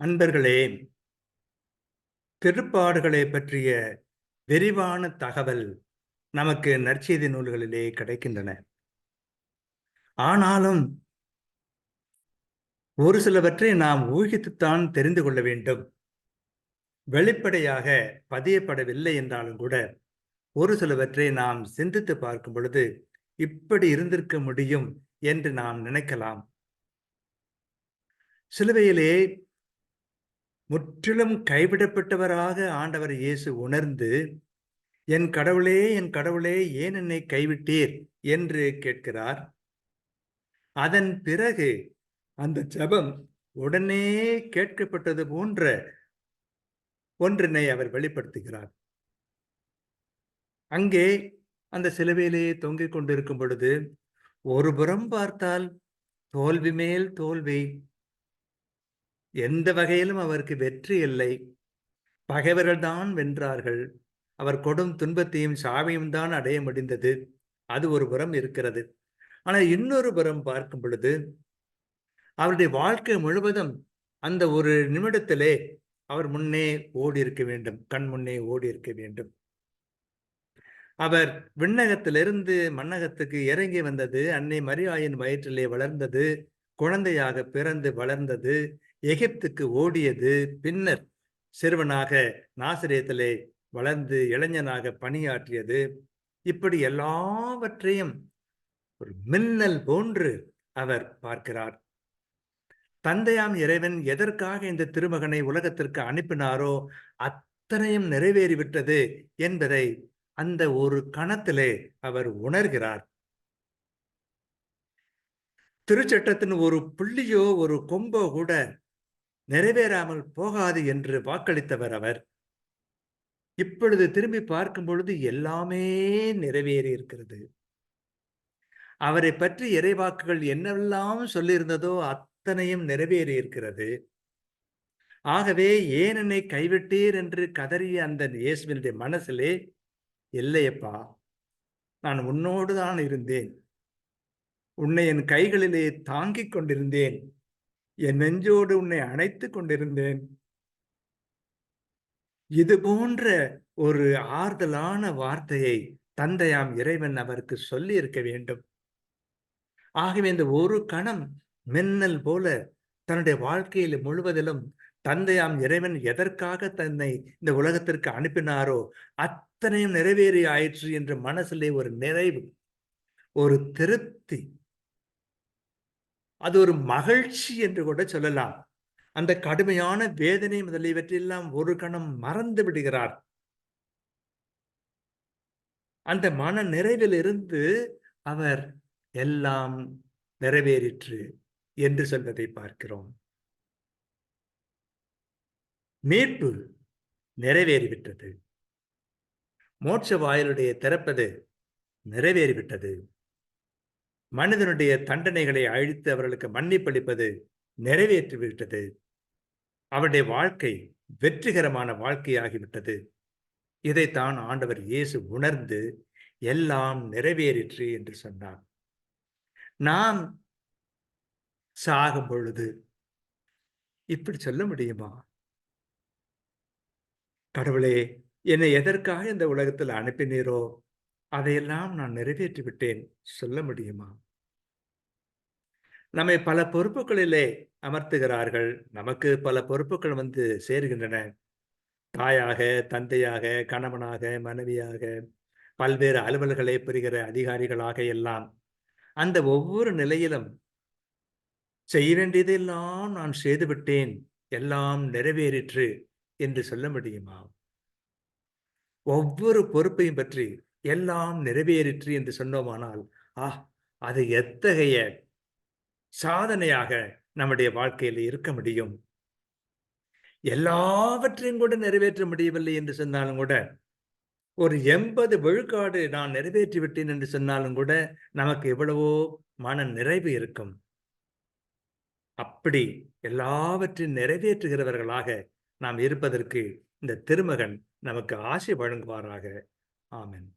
அன்பர்களே திருப்பாடுகளை பற்றிய விரிவான தகவல் நமக்கு நற்செய்தி நூல்களிலே கிடைக்கின்றன. ஆனாலும் ஒரு சிலவற்றை நாம் ஊகித்துத்தான் தெரிந்து கொள்ள வேண்டும். வெளிப்படையாக பதியப்படவில்லை என்றாலும் கூட ஒரு சிலவற்றை நாம் சிந்தித்து பார்க்கும் பொழுது இப்படி இருந்திருக்க முடியும் என்று நாம் நினைக்கலாம். சிலுவையிலே முற்றிலும் கைவிடப்பட்டவராக ஆண்டவர் இயேசு உணர்ந்து என் கடவுளே என் கடவுளே ஏன் என்னை கைவிட்டீர்? என்று கேட்கிறார். அதன் பிறகு அந்த ஜபம் உடனே கேட்கப்பட்டது போன்ற ஒன்றினை அவர் வெளிப்படுத்துகிறார். அங்கே அந்த சிலுவையிலே தொங்கிக் கொண்டிருக்கும் பொழுது ஒரு புறம் பார்த்தால் தோல்வி மேல் தோல்வி எந்த வகையிலும் அவருக்கு வெற்றி இல்லை. பகைவர்கள் தான் வென்றார்கள். அவர் கொடும் துன்பத்தையும் சாவையும் தான் அடைய முடிந்தது. அது ஒரு புறம் இருக்கிறது. ஆனால் இன்னொரு புறம் பார்க்கும் பொழுது அவருடைய வாழ்க்கை முழுவதும் அந்த ஒரு நிமிடத்திலே அவர் முன்னே ஓடி இருக்க வேண்டும். கண் முன்னே ஓடி இருக்க வேண்டும். அவர் விண்ணகத்திலிருந்து மன்னகத்துக்கு இறங்கி வந்தது அன்னை மரியாயின் வயிற்றிலே வளர்ந்தது குழந்தையாக பிறந்து வளர்ந்தது. எகிப்துக்கு ஓடியது பின்னர் சிறுவனாக நாசிரியத்திலே வளர்ந்து இளைஞனாக பணியாற்றியது. இப்படி எல்லாவற்றையும் ஒரு மின்னல் போன்று அவர் பார்க்கிறார். தந்தையாம் இறைவன் எதற்காக இந்த திருமகனை உலகத்திற்கு அனுப்பினாரோ அத்தனையும் நிறைவேறிவிட்டது என்பதை அந்த ஒரு கணத்திலே அவர் உணர்கிறார். திருச்சட்டத்தின் ஒரு புள்ளியோ ஒரு கொம்போ கூட நிறைவேறாமல் போகாது என்று வாக்களித்தவர் அவர். இப்பொழுது திரும்பி பார்க்கும் பொழுது எல்லாமே நிறைவேறி இருக்கிறது. அவரை பற்றி இறைவாக்குகள் என்னெல்லாம் சொல்லியிருந்ததோ அத்தனையும் நிறைவேறி இருக்கிறது. ஆகவே ஏன் என்னை கைவிட்டீர் என்று கதறிய அந்த இயேசுவினுடைய மனசிலே இல்லையப்பா நான் உன்னோடு தான் இருந்தேன். உன்னை என் கைகளிலே தாங்கிக் கொண்டிருந்தேன். என் நெஞ்சோடு உன்னை அணைத்துக் கொண்டிருந்தேன். இது போன்ற ஒரு ஆறுதலான வார்த்தையை தந்தையாம் இறைவன் அவருக்கு சொல்லி இருக்க வேண்டும். ஆகவே இந்த ஒரு கணம் மின்னல் போல தன்னுடைய வாழ்க்கையில் முழுவதிலும் தந்தையாம் இறைவன் எதற்காக தன்னை இந்த உலகத்திற்கு அனுப்பினாரோ அத்தனையும் நிறைவேறி ஆயிற்று என்ற மனசிலே ஒரு நிறைவு ஒரு திருப்தி அது ஒரு மகிழ்ச்சி என்று கூட சொல்லலாம். அந்த கடுமையான வேதனை முதலியவற்றெல்லாம் ஒரு கணம் மறந்து விடுகிறார். அந்த மன நிறைவில் இருந்து அவர் எல்லாம் நிறைவேறிற்று என்று சொல்வதை பார்க்கிறோம். மீட்பு நிறைவேறிவிட்டது. மோட்ச வாயிலுடைய திறப்பது நிறைவேறிவிட்டது. மனிதனுடைய தண்டனைகளை அழித்து அவர்களுக்கு மன்னிப்பளிப்பது நிறைவேற்றிவிட்டது. அவருடைய வாழ்க்கை வெற்றிகரமான வாழ்க்கையாகிவிட்டது. இதைத்தான் ஆண்டவர் இயேசு உணர்ந்து எல்லாம் நிறைவேறிற்று என்று சொன்னார். நாம் சாகும் பொழுது இப்படி சொல்ல முடியுமா? கடவுளே என்னை எதற்காக இந்த உலகத்தில் அனுப்பினீரோ? அதையெல்லாம் நான் நிறைவேற்றிவிட்டேன் சொல்ல முடியுமா? நம்மை பல பொறுப்புகளிலே அமர்த்துகிறார்கள். நமக்கு பல பொறுப்புகள் வந்து சேர்கின்றன. தாயாக தந்தையாக கணவனாக மனைவியாக பல்வேறு அலுவல்களை புரிகிற அதிகாரிகளாக எல்லாம் அந்த ஒவ்வொரு நிலையிலும் செய்ய வேண்டியதெல்லாம் நான் செய்துவிட்டேன் எல்லாம் நிறைவேறிற்று என்று சொல்ல முடியுமா? ஒவ்வொரு பொறுப்பையும் பற்றி எல்லாம் நிறைவேறிற்று என்று சொன்னோமானால் ஆ அது எத்தகைய சாதனையாக நம்முடைய வாழ்க்கையில் இருக்க முடியும்? எல்லாவற்றையும் கூட நிறைவேற்ற முடியவில்லை என்று சொன்னாலும் கூட ஒரு எண்பது விழுக்காடு நான் நிறைவேற்றி விட்டேன் என்று சொன்னாலும் கூட நமக்கு எவ்வளவோ மன நிறைவு இருக்கும். அப்படி எல்லாவற்றையும் நிறைவேற்றுகிறவர்களாக நாம் இருப்பதற்கு இந்த திருமகன் நமக்கு ஆசை வழங்குவாராக. ஆமென்.